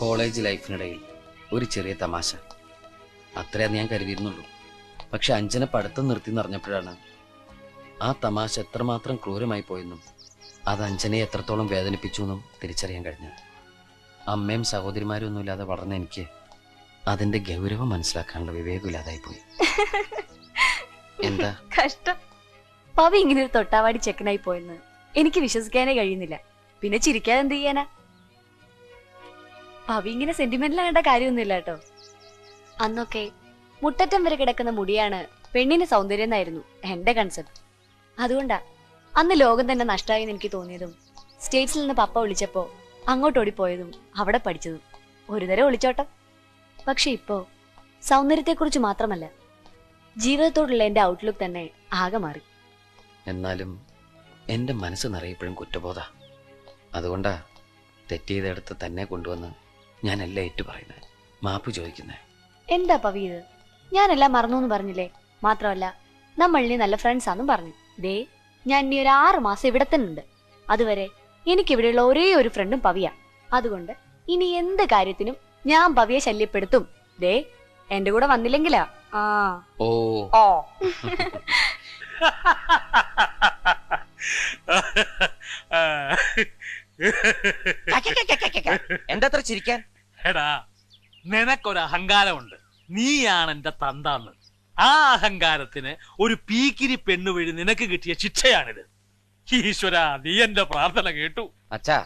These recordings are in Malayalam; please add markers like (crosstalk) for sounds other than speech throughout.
കോളേജ് ലൈഫിനിടയിൽ ഒരു ചെറിയ തമാശ. അത്രേ ഞാൻ കരുതിയിരുന്നുള്ളൂ. പക്ഷെ അഞ്ജന പഠിത്തം നിർത്തി നിറഞ്ഞപ്പോഴാണ് ആ തമാശ എത്രമാത്രം ക്രൂരമായി പോയെന്നും അത് അഞ്ജനയെ എത്രത്തോളം വേദനിപ്പിച്ചു എന്നും തിരിച്ചറിയാൻ കഴിഞ്ഞു അമ്മയും സഹോദരിമാരും ഒന്നുമില്ലാതെ വളർന്ന എനിക്ക് അതിന്റെ ഗൗരവം മനസ്സിലാക്കാനുള്ള വിവേകമില്ലാതായി പോയി. എന്താ? കഷ്ടം. പവി ഇങ്ങനെ ഒരു തൊട്ടാവാടി ചെക്കനായി പോയെന്ന് എനിക്ക് വിശ്വസിക്കാനേ കഴിയുന്നില്ല. പിന്നെ ചിരിക്കാതെ എന്ത് ചെയ്യാനാ? പവി ഇങ്ങനെ സെന്റിമെന്റൽ ആകേണ്ട കാര്യമൊന്നുമില്ല കേട്ടോ. അന്നൊക്കെ മുട്ടറ്റം വരെ കിടക്കുന്ന മുടിയാണ് പെണ്ണിന് സൗന്ദര്യം എന്നായിരുന്നു എന്റെ കൺസെപ്റ്റ് അതുകൊണ്ടാ അന്ന് ലോകം തന്നെ നഷ്ടമായി എനിക്ക് തോന്നിയതും സ്റ്റേറ്റ്സിൽ നിന്ന് പപ്പ വിളിച്ചപ്പോ അങ്ങോട്ട് ഓടിപ്പോയതും അവിടെ പഠിച്ചതും. ഒരു തരം ഒളിച്ചോട്ടം. പക്ഷെ ഇപ്പോ സൗന്ദര്യത്തെക്കുറിച്ച് മാത്രമല്ല ജീവിതത്തോടുള്ള എന്റെ ഔട്ട്ലുക്ക് തന്നെ ആകെ മാറി. എന്നാലും എന്റെ മനസ്സ് നിറയപ്പോഴും കുറ്റബോധ. അതുകൊണ്ടാ തെറ്റിയതെടുത്ത് തന്നെ കൊണ്ടുവന്ന് ഞാൻ എല്ലാം ഏറ്റു പറയുന്നത് മാപ്പ് ചോദിക്കുന്നത് എന്താ പവി ഇത്? ഞാനെല്ലാം മറന്നു എന്ന് പറഞ്ഞില്ലേ? മാത്രമല്ല നമ്മൾ നീ നല്ല ഫ്രണ്ട്സ് ആണെന്നും പറഞ്ഞു. ദേ ഞാൻ ഇനി ഒരു ആറ് മാസം ഇവിടെ തന്നെ ഉണ്ട് അതുവരെ എനിക്കിവിടെയുള്ള ഒരേ ഒരു ഫ്രണ്ടും പവിയ. അതുകൊണ്ട് ഇനി എന്ത് കാര്യത്തിനും ഞാൻ പവിയെ ശല്യപ്പെടുത്തും. ദേ എന്റെ കൂടെ വന്നില്ലെങ്കിലാ. ആ. ഓ. ഓ. എന്താ അത്ര ചിരിക്കാൻ? എടാ നിനക്കൊരു അഹങ്കാരമുണ്ട്. നീയാണ് എന്റെ തന്താന്ന്. ആ അഹങ്കാരത്തിന് ഒരു പീക്കിരി പെണ്ണു വഴി നിനക്ക് കിട്ടിയ ശിക്ഷയാണിത്. ഈശ്വര നീ എന്റെ പ്രാർത്ഥന കേട്ടു. അച്ഛാ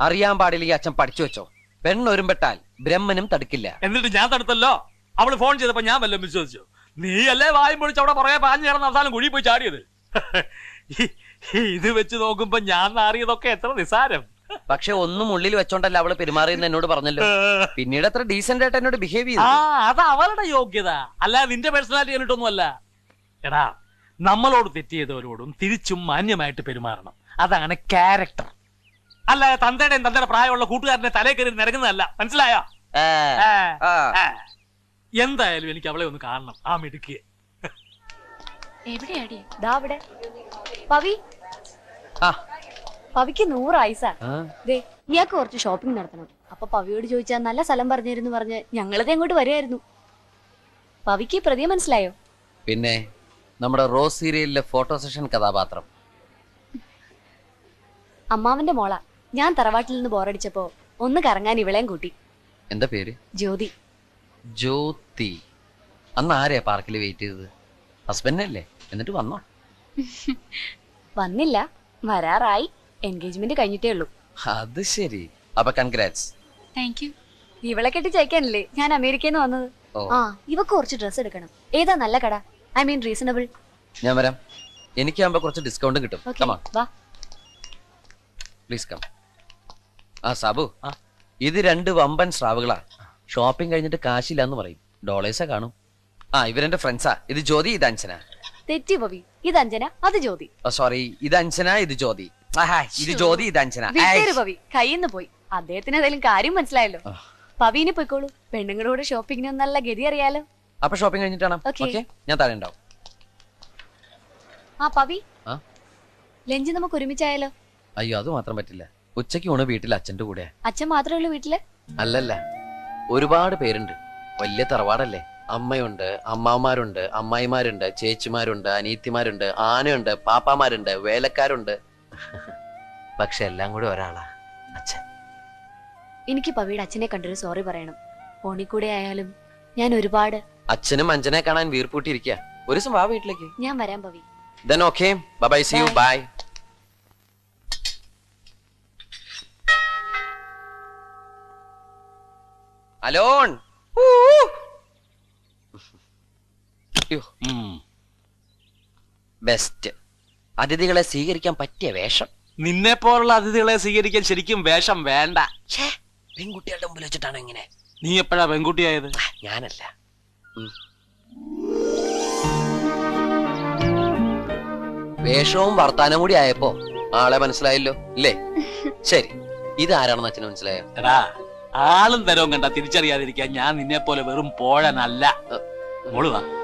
അറിയാൻ പാടില്ല ഈ അച്ഛൻ പഠിച്ചു വെച്ചോ. പെണ്ണൊരുമ്പെട്ടാൽ ബ്രഹ്മനും തടുക്കില്ല. എന്നിട്ട് ഞാൻ തടുത്തല്ലോ? അവൾ ഫോൺ ചെയ്തപ്പോ ഞാൻ വല്ലതും വിശ്വസിച്ചു? നീ അല്ലേ വായും പൊളിച്ച് അവിടെ പറയാ പാഞ്ഞു കിടന്ന അവസാനം കുഴി പോയി ചാടിയത്? (laughs) ഇത് വെച്ച് നോക്കുമ്പോ ഞാൻ നാറിയതൊക്കെ എത്ര നിസാരം പക്ഷെ ഒന്നും ഉള്ളിൽ വെച്ചോണ്ടല്ല അവൾ പെരുമാറിയെന്ന് എന്നോട് പറഞ്ഞല്ലോ. പിന്നീട് അത്ര ഡീസെന്റ് ആയിട്ട് എന്നോട് ബിഹേവ് ആ ചെയ്തു അത് അവളുടെ യോഗ്യത. അല്ല നിന്റെ പേഴ്സണാലിറ്റി കണ്ടിട്ടൊന്നുമല്ല. എടാ നമ്മളോട് തെറ്റ് ചെയ്തവരോടും തിരിച്ചും മാന്യമായിട്ട് പെരുമാറണം. അതാണ് ക്യാരക്ടർ അല്ല തന്തയുടെയും തന്തയുടെ പ്രായമുള്ള കൂട്ടുകാരനെ തലേ കയറി നിരങ്ങുന്നതല്ല. മനസ്സിലായോ? ആ, ആ, ആ. ആ. എന്തായാലും എനിക്ക് അവളെ ഒന്ന് കാണണം. ആ മിടുക്കിയെ. എവിടെയാടി? ദാ അവിടെ. പവി? ആ, പവിക്ക് നൂറ് ആയിസാ ആ. ദേ ഇയാൾക്ക് കുറച്ച് ഷോപ്പിംഗ് നടത്തണം. അപ്പൊ പവിയോട് ചോദിച്ചാൽ നല്ല സ്ഥലം പറഞ്ഞിരുന്നു പറഞ്ഞ് ഞങ്ങളത് അങ്ങോട്ട് വരുമായിരുന്നു പവിക്ക് പ്രതിയെ മനസ്സിലായോ? പിന്നെ നമ്മുടെ റോസ് സീരിയലിലെ ഫോട്ടോ സെഷൻ കഥാപാത്രം. അമ്മാവന്റെ മോള. ഞാൻ തറവാട്ടിൽ നിന്ന് ബോറടിച്ചപ്പോ ഒന്ന് കറങ്ങാൻ ഇവളെയും കൂട്ടി. എന്താ പേര്? ജ്യോതി. ജ്യോതി. അന്ന് ആരെയാ പാർക്കിൽ വെയിറ്റ് ചെയ്തത്? ഹസ്ബൻഡല്ലേ എന്നിട്ട് വന്നോ? വന്നില്ല. വരാറായി. എൻഗേജ്മെന്റ് കഴിഞ്ഞിട്ടേ ഉള്ളൂ. അത് ശരി. അപ്പൊ കൺഗ്രാറ്റ്സ് താങ്ക് യു ഇവളെ കെട്ടി ചയക്കാനല്ലേ ഞാൻ അമേരിക്കയിൽ നിന്ന് വന്നത്. ഓ. ആ ഇവക്ക് കുറച്ച് ഡ്രസ്സ് എടുക്കണം. ഏതാ നല്ല കട? ഐ മീൻ റീസണബിൾ ഞാൻ വരാം. എനിക്കാകുമ്പോ കുറച്ച് ഡിസ്കൗണ്ടും കിട്ടും. പ്ലീസ് കം ആ സാബു. ആ. ഇത് രണ്ട് വമ്പൻ സ്രാവുകളാ. ഷോപ്പിംഗ് കഴിഞ്ഞിട്ട് കാശില്ല എന്ന് പറയും. ഡോളേഴ്സാ കാണും. ആ ഇവരെന്റെ ഫ്രണ്ട്സാ ഇത് ജ്യോതി ഇത് അഞ്ജന. തെറ്റി ഭവി. ഇത് അഞ്ജന അത് ജ്യോതി. സോറി ഇത് അഞ്ജന ഇത് ജ്യോതി. ഇത് ജ്യോതി ഇത് അഞ്ജന. പവി. കയ്യിന്ന് പോയി. അദ്ദേഹത്തിന് ഏതായാലും കാര്യം മനസ്സിലായല്ലോ. പവിനെ പോയിക്കോളൂ. പെണ്ണുങ്ങളോട് ഷോപ്പിങ്ങിന് നല്ല ഗതി അറിയാലോ. അപ്പൊ ഷോപ്പിംഗ് കഴിഞ്ഞിട്ടാണ്. ഓക്കെ. ഞാൻ താഴെ ഉണ്ടാവും ആ പവി? ലഞ്ച് നമുക്ക് ഒരുമിച്ചായാലോ? അയ്യോ അത് മാത്രം പറ്റില്ല. ഉച്ചയ്ക്ക് ഊണ് വീട്ടിൽ അച്ഛന്റെ കൂടെ അച്ഛൻ മാത്രമേ ഉള്ളൂ വീട്ടിൽ? അല്ലല്ല. ഒരുപാട് പേരുണ്ട്. വലിയ തറവാടല്ലേ. അമ്മയുണ്ട് അമ്മാമാരുണ്ട് അമ്മായിമാരുണ്ട് ചേച്ചിമാരുണ്ട് അനീത്തിമാരുണ്ട് ആനയുണ്ട് പാപ്പാമാരുണ്ട് വേലക്കാരുണ്ട്. (laughs) പക്ഷെ എല്ലാം കൂടി ഒരാളാ അച്ഛൻ. എനിക്ക് പവിയുടെ അച്ഛനെ കണ്ടൊരു സോറി പറയണം. ഫോണിൽ കൂടെ ആയാലും ഞാൻ ഒരുപാട് അച്ഛനും അഞ്ജനെ കാണാൻ വീർപ്പൂട്ടിയിരിക്കുക ഒരു ദിവസം വാ വീട്ടിലേക്ക്. ഞാൻ വരാം Pavi. Then okay bye see you bye alone. Best അതിഥികളെ സ്വീകരിക്കാൻ പറ്റിയ വേഷം? നിന്നെ പോലുള്ള അതിഥികളെ സ്വീകരിക്കാൻ ശരിക്കും വേഷം വേണ്ട. പെൺകുട്ടികളുടെ മുമ്പിൽ വെച്ചിട്ടാണ് ഇങ്ങനെ? നീ എപ്പോഴാ പെൺകുട്ടിയായത്? ഞാനല്ല. വേഷവും വർത്താനം കൂടി ആയപ്പോ ആളെ മനസ്സിലായല്ലോ ഇല്ലേ? (laughs) ശരി. ഇതാരാണെന്ന് അച്ഛന് മനസ്സിലായോ? എടാ ആളും തരവും കണ്ട തിരിച്ചറിയാതിരിക്കാൻ ഞാൻ നിന്നെ പോലെ വെറും പോഴനല്ല. മോൾ വാ.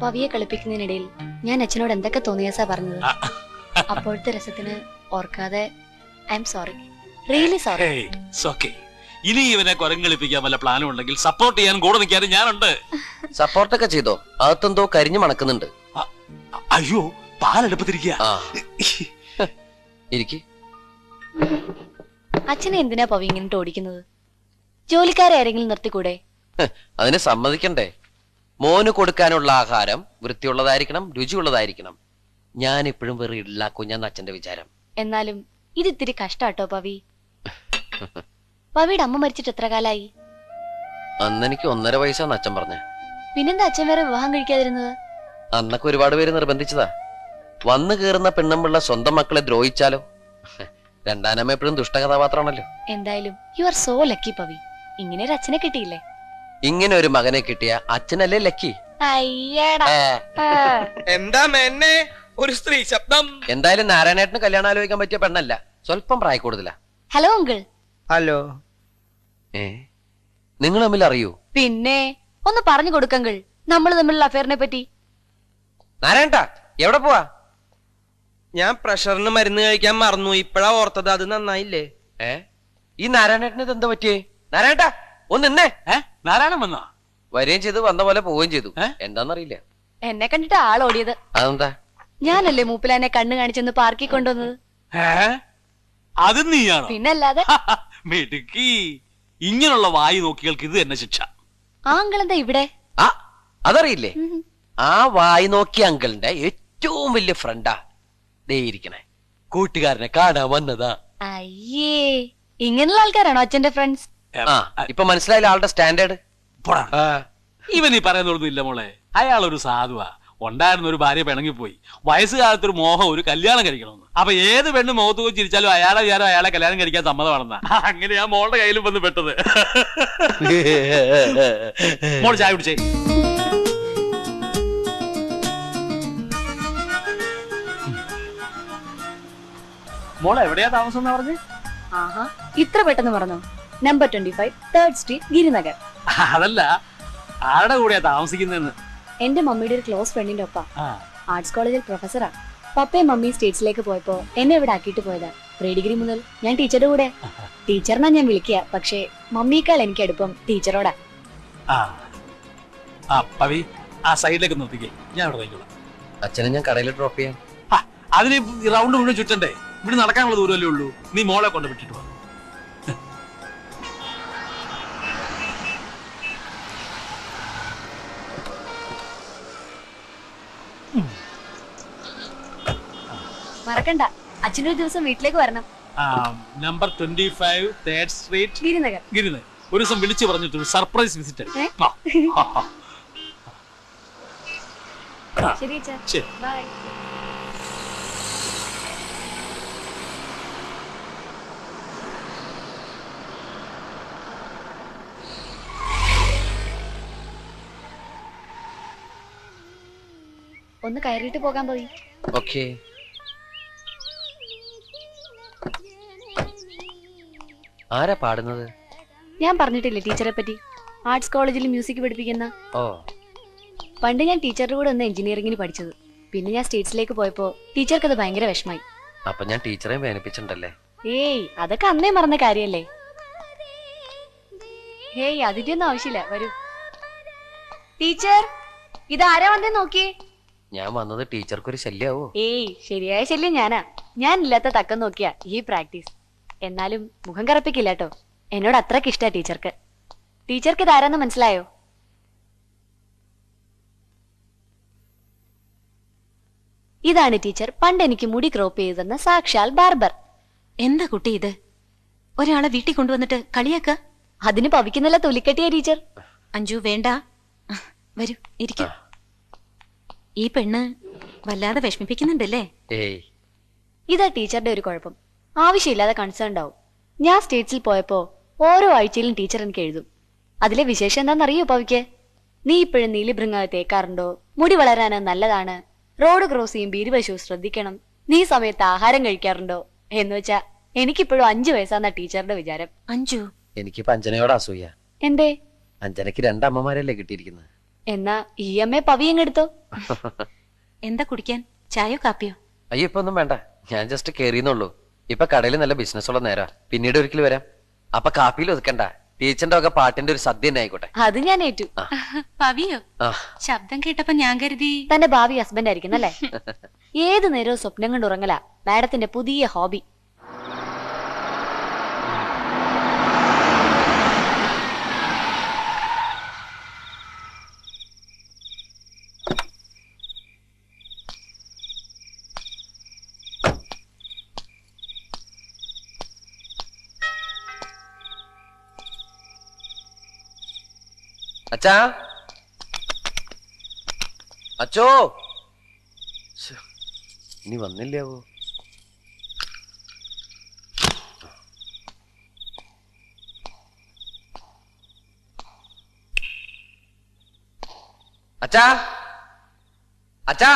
പവിയെ കളിപ്പിക്കുന്നതിനിടയിൽ ഞാൻ അച്ഛനോട് എന്തൊക്കെ തോന്നിയാസാ പറഞ്ഞത്. അപ്പോഴത്തെ രസത്തിന് ഓർക്കാതെ I'm sorry. Really sorry. ഇനി ഇവനെ കുരങ്ങളിപ്പിക്കാൻ വല്ല പ്ലാനും ഉണ്ടെങ്കിൽ സപ്പോർട്ട് ചെയ്യാൻ കൂടെ നിൽക്കാനും ഞാനുണ്ട്. സപ്പോർട്ടൊക്കെ ചെയ്തോ? അകത്തെന്തോ കരിഞ്ഞു മണക്കുന്നുണ്ട്. അയ്യോ പാലെടുപ്പത്തിരിക്കുക ഇരിക്ക്. അച്ഛനെ എന്തിനാ പവി ഇങ്ങനെ ഓടിക്കുന്നത്? ജോലിക്കാരെ ആരെങ്കിലും നിർത്തിക്കൂടെ? അതിനെ സമ്മതിക്കണ്ടേ? മോന് കൊടുക്കാനുള്ള ആഹാരം വൃത്തിയുള്ളതായിരിക്കണം രുചിയുള്ളതായിരിക്കണം. ഞാൻ എപ്പോഴും വെറി ഇടില്ല കുഞ്ഞെന്ന അച്ഛന്റെ വിചാരം. എന്നാലും ഇത് ഇത്തിരി കഷ്ടാട്ടോ പവി. പവിയുടെ അമ്മ മരിച്ചിട്ട് എത്ര കാലായി? അന്ന് എനിക്ക് ഒന്നര വയസ്സാന്ന് അച്ഛൻ പറഞ്ഞേ. പിന്നെന്താ അച്ഛൻ വേറെ വിവാഹം കഴിക്കാതിരുന്നത്? അന്നൊക്കെ ഒരുപാട് പേര് നിർബന്ധിച്ചതാ. വന്നു കയറുന്ന പെണ്ണുമ്പിള്ള സ്വന്തം മക്കളെ ദ്രോഹിച്ചാലോ? രണ്ടാനമ്മ എപ്പോഴും ദുഷ്ടകഥാപാത്രമാണല്ലോ. എന്തായാലും you are so lucky Pavi. ഇങ്ങനെ ഒരു അച്ഛനെ കിട്ടിയില്ലേ? ഇങ്ങനെ ഒരു മകനെ കിട്ടിയ അച്ഛനല്ലേ ലക്കി? അയ്യടാ. എന്താ മെന്നെ? ഒരു സ്ത്രീ ശബ്ദം. എന്തായാലും നാരായണേട്ടന് കല്യാണം ആലോചിക്കാൻ പറ്റിയ പെണ്ണല്ല. സ്വല്പം പ്രായ കൂടുതലാ. Hello uncle. ഹലോ. ഏ. നിങ്ങൾ തമ്മിൽ അറിയൂ? പിന്നെ ഒന്ന് പറഞ്ഞു കൊടുക്കങ്കിൾ നമ്മൾ തമ്മിലുള്ള അഫയറിനെ പറ്റി. നാരായണ എവിടെ പോവാ? ഞാൻ പ്രഷറിന് മരുന്ന് കഴിക്കാൻ മറന്നു. ഇപ്പഴാ ഓർത്തത്. അത് നന്നായില്ലേ? ഏ? ഈ നാരായണേട്ടന് ഇത് എന്താ പറ്റിയേ? നാരായണ ഒന്ന് നിന്നേ. ഏ? നാരായണൻ വന്നോ? വരികയും ചെയ്തു വന്ന പോലെ പോവുകയും ചെയ്തു? എന്താന്നറിയില്ല. എന്നെ കണ്ടിട്ട് ആൾ ഓടിയത്. അതെന്താ? ഞാനല്ലേ മൂപ്പിലാനെ കണ്ണു കാണിച്ചെന്ന് പാർക്കിൽ കൊണ്ടുവന്നത്? അത് നീയാണ്? പിന്നല്ലാതെ? മിടുക്കി. ഇങ്ങനെയുള്ള വായു നോക്കികൾക്ക് ഇത് തന്നെ ശിക്ഷ. ആ അങ്കിൾ എന്താ ഇവിടെ? ആ അതറിയില്ലേ. ആ വായി നോക്കിയ അങ്കിളിന്റെ ഏറ്റവും വലിയ ഫ്രണ്ടാ. ദേ ഇരിക്കണേ. കൂട്ടുകാരനെ കാണാൻ വന്നതാ. അയ്യേ ഇങ്ങനെയുള്ള ആൾക്കാരാണോ അച്ഛന്റെ ഫ്രണ്ട്സ് ആ ഇപ്പൊ മനസ്സിലായില്ല ആളുടെ സ്റ്റാൻഡേർഡ്? പോടാ. ഇവൻ ഈ പറയുന്നൊന്നും ഇല്ല മോളെ. അയാൾ ഒരു സാധുവാ. ഉണ്ടായിരുന്ന ഒരു ഭാര്യ പിണങ്ങിപ്പോയി. വയസ്സുകാലത്ത് ഒരു മോഹം ഒരു കല്യാണം കഴിക്കണമെന്ന്. അപ്പൊ ഏത് പെണ്ണ് മുഖത്ത് പോയി ചിരിച്ചാലും അയാളെ വിചാരം അയാളെ കല്യാണം കഴിക്കാൻ സമ്മതമാണെന്നാ. അങ്ങനെയാ മോളുടെ കയ്യിലും വന്ന് പെട്ടത്. മോൾ ചായ കുടിച്ചേ. മോൾ എവിടെയാ താമസം എന്ന് പറഞ്ഞു? ആഹാ ഇത്ര പെട്ടെന്ന് പറഞ്ഞോ? Number twenty five third street Girinagar അതല്ല ആരുടെ കൂടെയാ താമസിക്കുന്നതെന്ന്? എന്റെ മമ്മിയുടെ ഒരു ക്ലോസ് ഫ്രണ്ടിന്റെ ഒപ്പ. ആർട്സ് കോളേജിൽ പ്രൊഫസറാ പപ്പയും മമ്മിയും സ്റ്റേറ്റ്സിലേക്ക് പോയപ്പോ എന്നെ ഇവിടെ ആക്കിയിട്ട് പോയതാ. പ്രീ ഡിഗ്രി മുതൽ ഞാൻ ടീച്ചറുടെ കൂടെ. ടീച്ചറിനാ ഞാൻ വിളിക്കുക പക്ഷേ മമ്മിയേക്കാൾ എനിക്ക് അടുപ്പം ടീച്ചറോടാ ആ. ആ പവി ആ സൈഡിലേക്ക് നോക്കിക്കേ ഞാൻ ഇവിടെ നോക്കിക്കോളാം അച്ഛനെ ഞാൻ കടയിൽ ഡ്രോപ്പ് ചെയ്യാം. അതിന് റൗണ്ട് മുഴുവൻ ചുറ്റണ്ടേ? ഇവിടെ നടക്കാനുള്ള ദൂരമല്ലേ ഉള്ളൂ. നീ മോളെ കൊണ്ട് വിട്ടിട്ട് വാ. മറക്കണ്ട. അച്ഛനൊരു ദിവസം വീട്ടിലേക്ക് വരണം. Number twenty five third street Girinagar. Girinagar. ഒരു ദിവസം വിളിച്ചു പറഞ്ഞിട്ട് ഒരു സർപ്രൈസ് വിസിറ്റ് ഏ? ശരി ശരി. ബൈ ഒന്ന് കയറിയിട്ട് പോകാൻ പോയി ഓക്കെ ആരാ പാടുന്നത്? ഞാൻ പറഞ്ഞിട്ടില്ലേ ടീച്ചറെ പറ്റി? ആർട്സ് കോളേജിൽ മ്യൂസിക് പഠിപ്പിക്കുന്ന. ഓ. പണ്ട് ഞാൻ ടീച്ചറുടെ കൂടെ ഒന്ന് എഞ്ചിനീയറിംഗിന് പഠിച്ചത്. പിന്നെ ഞാൻ സ്റ്റേറ്റ്സിലേക്ക് പോയപ്പോ ടീച്ചർക്ക് അത് ഭയങ്കര വിഷമായി. അപ്പൊ ഞാൻ ടീച്ചറെ വേദനിപ്പിച്ചിട്ടുണ്ടല്ലേ ഏയ് അതൊക്കെ അന്നേ മറന്ന കാര്യല്ലേ? ഹേയ് അതിന്റെ ഒന്നും ആവശ്യമില്ല. വരൂ. ടീച്ചർ ഇതാരാ വന്നേ നോക്കി ഞാൻ വന്നത് ടീച്ചർക്ക് ഒരു ശല്യാവോ? ഏയ് ശരിയായ ശല്യം ഞാനാ. ഞാനില്ലാത്ത തക്കം നോക്കിയാ ഈ പ്രാക്ടീസ്. എന്നാലും മുഖം കറപ്പിക്കില്ല കേട്ടോ എന്നോട് അത്രയ്ക്ക് ഇഷ്ടാ ടീച്ചർക്ക്. ടീച്ചർക്ക് ഇതാരാന്ന് മനസ്സിലായോ? ഇതാണ് ടീച്ചർ പണ്ട് എനിക്ക് മുടി ക്രോപ്പ് ചെയ്തു തന്ന സാക്ഷാൽ ബാർബർ. എന്താ കുട്ടി ഇത്? ഒരാളെ വീട്ടിൽ കൊണ്ടുവന്നിട്ട് കളിയാക്ക? അതിന് പവിക്കുന്നല്ല തൊലിക്കട്ടിയ ടീച്ചർ. അഞ്ജു വേണ്ട. വരൂ ഇരിക്കും. ഈ പെണ്ണ് വല്ലാതെ വിഷമിപ്പിക്കുന്നുണ്ടല്ലേ? ഏയ്. ഇതാ ടീച്ചറുടെ ഒരു കുഴപ്പം. ആവശ്യമില്ലാതെ കൺസേൺ ഉണ്ടാവും. ഞാൻ സ്റ്റേറ്റ്സിൽ പോയപ്പോ ഓരോ ആഴ്ചയിലും ടീച്ചർ എനിക്ക് എഴുതും. അതിലെ വിശേഷം എന്താണെന്നറിയോ പവിക്ക്? നീ ഇപ്പോഴും നീലിഭൃങ്ങ തേക്കാറുണ്ടോ മുടി വളരാൻ നല്ലതാണ്. റോഡ് ക്രോസ് ചെയ്യുമ്പോൾ ഇരുവശവും ശ്രദ്ധിക്കണം. നീ സമയത്ത് ആഹാരം കഴിക്കാറുണ്ടോ? എന്ന് വെച്ചാ എനിക്കിപ്പോഴും അഞ്ചു വയസ്സാന്ന ടീച്ചറുടെ വിചാരം. അഞ്ചു. എനിക്ക് അഞ്ജനയോട് അസൂയ. എന്തേ? അഞ്ജനയ്ക്ക് രണ്ടമ്മമാരല്ലേ കിട്ടിയിരിക്കുന്നത്. എന്നാ ഈ അമ്മയെ പവിയും എടുത്തോ എന്താ കുടിക്കാൻ? ചായയോ കാപ്പിയോ? അയ്യോ ഇപ്പൊ ഒന്നും വേണ്ട. ഞാൻ ജസ്റ്റ് കേറിയെന്നുള്ളൂ ഇപ്പൊ കടയിൽ നല്ല ബിസിനസ് ഉള്ള നേരാ. പിന്നീട് ഒരിക്കൽ വരാം. അപ്പൊ കാപ്പിയിൽ ഒതുക്കണ്ട. ടീച്ചറിന്റെ ഒക്കെ പാട്ടിന്റെ ഒരു സദ്യ തന്നെ ആയിക്കോട്ടെ. അത് ഞാൻ ഏറ്റു. പവിയോ ആ. ശബ്ദം കേട്ടപ്പോ ഞാൻ കരുതി. തന്റെ ഭാവി ഹസ്ബൻഡ് ആയിരിക്കും അല്ലേ? (laughs) ഏത് നേരവും സ്വപ്നം കൊണ്ട് ഉറങ്ങല. മാഡത്തിന്റെ പുതിയ ഹോബി. അച്ഛാ. അച്ചോ. ഇനി വന്നില്ലാവോ അച്ഛാ. അച്ഛാ.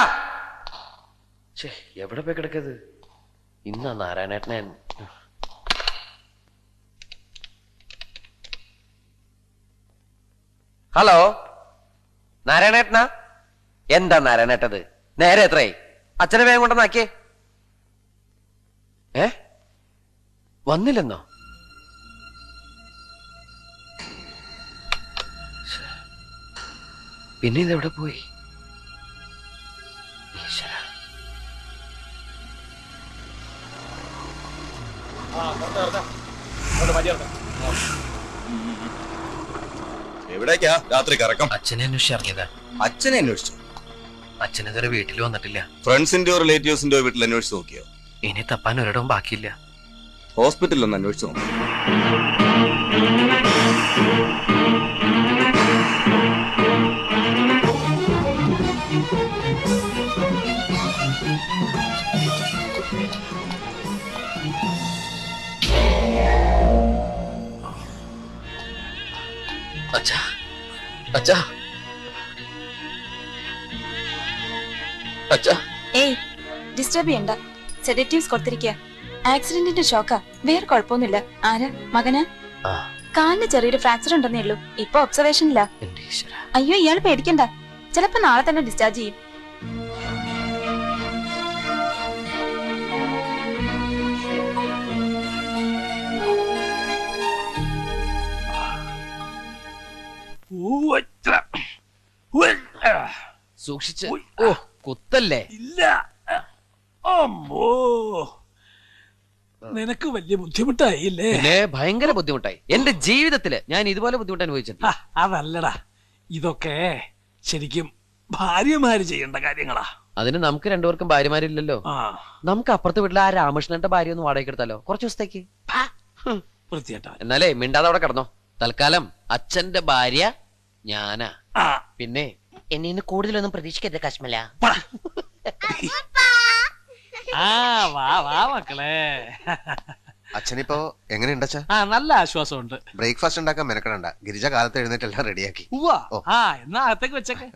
എവിടെ പോയി കിടക്കത് ഇന്നാ നാരായണേട്ടനെ ഹലോ? നാരായണേട്ടനാ? എന്താ നാരായണേട്ടത്? നേരെ എത്രയായി? അച്ഛനെ വേഗം കൊണ്ടുവന്നാക്കിയേ ഏ? വന്നില്ലെന്നോ? പിന്നെ ഇതെവിടെ പോയി? ഈശ്വരാ. രാത്രി കറക്കം. അച്ഛനെ അന്വേഷിച്ച് ഇറങ്ങിയതാ. അച്ഛനെ അന്വേഷിച്ചു? അച്ഛനെതുവരെ വീട്ടിൽ വന്നിട്ടില്ല. ഫ്രണ്ട്സിന്റെയോ റിലേറ്റീവ്സിന്റെയോ വീട്ടിൽ അന്വേഷിച്ചു നോക്കിയോ? ഇനി തപ്പാൻ ഒരിടവും ബാക്കിയില്ല. ഹോസ്പിറ്റലിൽ ഒന്ന് അന്വേഷിച്ചു നോക്കി. ഡിസ്റ്റർബ് ചെയ്യണ്ട സെഡറ്റീവ്സ് കൊടുത്തിരിക്കുക ആക്സിഡന്റിന്റെ ഷോക്കാ വേറെ കുഴപ്പമൊന്നുമില്ല. ആരാ? മകന്? ആ. കാലിന് ചെറിയൊരു ഫ്രാക്ചർ ഉണ്ടെന്നേ ഉള്ളൂ. ഇപ്പൊ ഒബ്സർവേഷനില്ല ഇല്ല അയ്യോ ഇയാൾ പേടിക്കണ്ട. ചിലപ്പോ നാളെ തന്നെ ഡിസ്ചാർജ് ചെയ്യും. സൂക്ഷിച്ച്. ഓ കുത്തല്ലേ? ഇല്ല. അമ്മോ നിനക്ക് വലിയ ബുദ്ധിമുട്ടായില്ലേ? പിന്നെ ഭയങ്കര ബുദ്ധിമുട്ടായി. എന്റെ ജീവിതത്തിൽ ഞാൻ ഇതുപോലെ ബുദ്ധിമുട്ട് അനുഭവിച്ചിട്ടില്ല ആ, അതല്ലടാ. ഇതൊക്കെ ശരിക്കും ഭാര്യമാര് ചെയ്യേണ്ട കാര്യങ്ങളാ. അതിന് നമുക്ക് രണ്ടുപേർക്കും ഭാര്യമാരില്ലല്ലോ. ആ. നമുക്ക് അപ്പുറത്തെ വീട്ടിലെ ആ രാമകൃഷ്ണന്റെ ഭാര്യ ഒന്ന് വാടകയ്ക്ക് എടുത്താലോ? കുറച്ച് ദിവസത്തേക്ക്. എന്നാലേ മിണ്ടാതെ അവിടെ കിടന്നോ. തൽക്കാലം അച്ഛന്റെ ഭാര്യ ഞാനാ. ആ. പിന്നെ എന്നെ ഇന്ന് കൂടുതലൊന്നും പ്രതീക്ഷിക്കരുത് കശ്മല. വാ വാ മക്കളെ. അച്ഛനിപ്പോ എങ്ങനെയുണ്ട് അച്ഛാ? ആ നല്ല ആശ്വാസമുണ്ട്. ബ്രേക്ക്ഫാസ്റ്റ് ഉണ്ടാക്കാൻ മെനക്കണണ്ട ഗിരിജ കാലത്ത് എഴുന്നേറ്റ് എല്ലാം റെഡിയാക്കി. ഉവ്വ. ഓ. ആ എന്നാ അകത്തേക്ക് വെച്ചേക്കെ.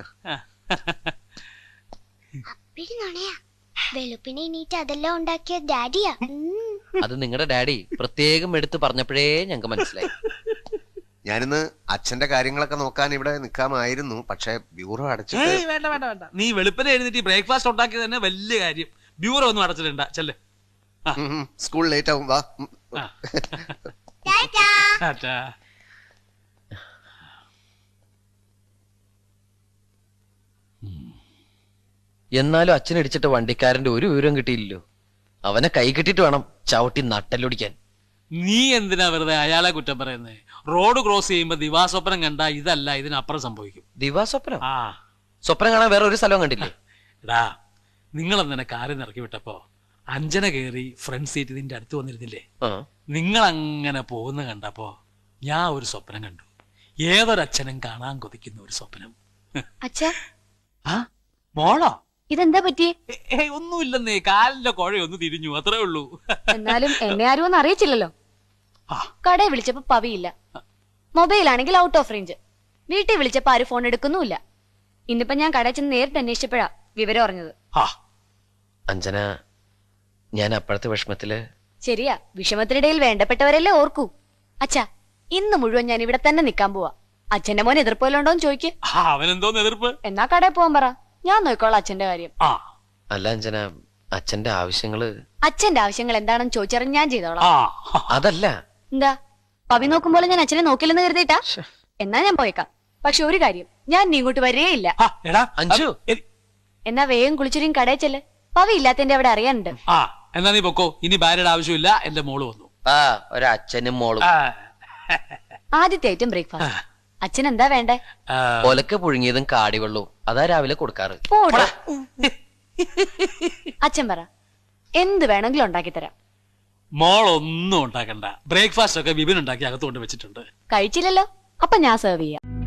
വെളുപ്പിനെ എണീറ്റ് അതെല്ലാം ഉണ്ടാക്കിയ ഡാഡിയാ. ഉം. അത് നിങ്ങളുടെ ഡാഡി പ്രത്യേകം എടുത്ത് പറഞ്ഞപ്പോഴേ ഞങ്ങൾക്ക് മനസ്സിലായി. ഞാനിന്ന് അച്ഛന്റെ കാര്യങ്ങളൊക്കെ നോക്കാൻ ഇവിടെ നിൽക്കാമായിരുന്നു പക്ഷെ ബ്യൂറോ അടച്ചിട്ട് ഏയ് വേണ്ട വേണ്ട വേണ്ട. നീ വെളുപ്പിനെ എഴുന്നേറ്റ് ബ്രേക്ക്ഫാസ്റ്റ് ഉണ്ടാക്കിയത് തന്നെ വലിയ കാര്യം. ബ്യൂറോ ഒന്നും അടച്ചിട്ടുണ്ട ചെല്ല്. സ്കൂൾ ലേറ്റ് ആവും വാ. എന്നാലും അച്ഛൻ ഇടിച്ചിട്ട് വണ്ടിക്കാരന്റെ ഒരു വിവരം കിട്ടിയില്ലല്ലോ. അവനെ കൈ കെട്ടിട്ട് വേണം ചവിട്ടി നട്ടലൊടിക്കാൻ. നീ എന്തിനാ വെറുതെ അയാളെ കുറ്റം പറയുന്നേ? റോഡ് ക്രോസ് ചെയ്യുമ്പോ ദിവാസ്വപ്നം കണ്ട ഇതല്ല ഇതിനപ്പുറം സംഭവിക്കും. ദിവാസ്വപ്നം? ആ. സ്വപ്നം കാണാൻ വേറെ ഒരു സ്ഥലവും കണ്ടില്ലേ? എടാ നിങ്ങളെന്നെ കാറിൽ കാര്യം ഇറക്കി വിട്ടപ്പോ അഞ്ജന കയറി ഫ്രണ്ട് സീറ്റ് നിന്റെ അടുത്ത് വന്നിരുന്നില്ലേ? നിങ്ങൾ അങ്ങനെ പോകുന്ന കണ്ടപ്പോ ഞാൻ ഒരു സ്വപ്നം കണ്ടു. ഏതൊരച്ഛനും കാണാൻ കൊതിക്കുന്ന ഒരു സ്വപ്നം. അച്ഛാ. ആ മോളോ? ഇതെന്താ പറ്റി ഒന്നുമില്ലെന്നേ കാലിന്റെ കുഴയൊന്ന് തിരിഞ്ഞു അത്രേ ഉള്ളൂ. എന്നാലും എന്നെ ആരും ഒന്നും അറിയിച്ചില്ലല്ലോ. ആ. കടയിൽ വിളിച്ചപ്പോ പവിയില്ല. മൊബൈൽ ആണെങ്കിൽ ഔട്ട് ഓഫ് റേഞ്ച് വീട്ടിൽ വിളിച്ചപ്പോ ആരും ഫോൺ എടുക്കുന്നുമില്ല. ഇന്നിപ്പോ ഞാൻ കടയിൽ ചെന്ന് നേരിട്ട് അന്വേഷിച്ചപ്പോഴാ വിവരം അറിഞ്ഞത്. ആ. അഞ്ജന ഞാൻ അപ്പോഴത്തെ വിഷമത്തിൽ ശരിയാ വിഷമത്തിനിടയിൽ വേണ്ടപ്പെട്ടവരല്ലേ ഓർക്കൂ. അച്ഛാ ഇന്ന് മുഴുവൻ ഞാൻ ഇവിടെ തന്നെ നിക്കാൻ പോവാ. അച്ഛന്റെ മോൻ എതിർപ്പോലുണ്ടോന്ന് ചോദിക്ക്. ആ, അവനെന്തോന്ന് എതിർപ്പ്? എന്നാ കടയിൽ പോവാൻ പറ. ഞാൻ നോക്കോളാം അച്ഛന്റെ കാര്യം. ആ. അല്ല അഞ്ജന അച്ഛന്റെ ആവശ്യങ്ങൾ അച്ഛന്റെ ആവശ്യങ്ങൾ എന്താണെന്ന് ചോദിച്ചറിഞ്ഞ് ഞാൻ ചെയ്തോളാം. ആ. അതല്ല. എന്താ? പവി നോക്കുമ്പോൾ ഞാൻ അച്ഛനെ നോക്കില്ലെന്ന് കരുതിട്ടാ എന്നാ ഞാൻ പോയേക്കാം. പക്ഷെ ഒരു കാര്യം ഞാൻ നീ ഇങ്ങോട്ട് വരികയില്ല ആ, എടാ. അഞ്ചു. എ- എന്നാ വേഗം കുളിച്ചൊരു കടയിൽ ചെല്ല്. പവി ഇല്ലാത്തതിന്റെ അവിടെ അറിയാനുണ്ട്. ആ എന്നാ നീ പൊക്കോ. ഇനി ഭാര്യയുടെ ആവശ്യമില്ല. എന്റെ മോൾ വന്നു. ആ ഒരച്ഛനും മോളും. ആ, ആദ്യത്തെ ഐറ്റം ബ്രേക്ക്ഫാസ്റ്റ് അച്ഛൻ എന്താ വേണ്ടേ? ആ, ഒലക്ക പുഴുങ്ങിയതും കാടിവെള്ളവും. അതാ രാവിലെ കൊടുക്കാറ്. പോടാ. അച്ഛൻ പറ എന്ത് വേണമെങ്കിലും ഉണ്ടാക്കി തരാം. മോളൊന്നും ഉണ്ടാക്കണ്ട. ബ്രേക്ക്ഫാസ്റ്റ് ഒക്കെ വിപിൻ ഉണ്ടാക്കി അകത്തുകൊണ്ട് വെച്ചിട്ടുണ്ട്. കഴിച്ചില്ലല്ലോ. അപ്പൊ ഞാൻ സെർവ് ചെയ്യാം.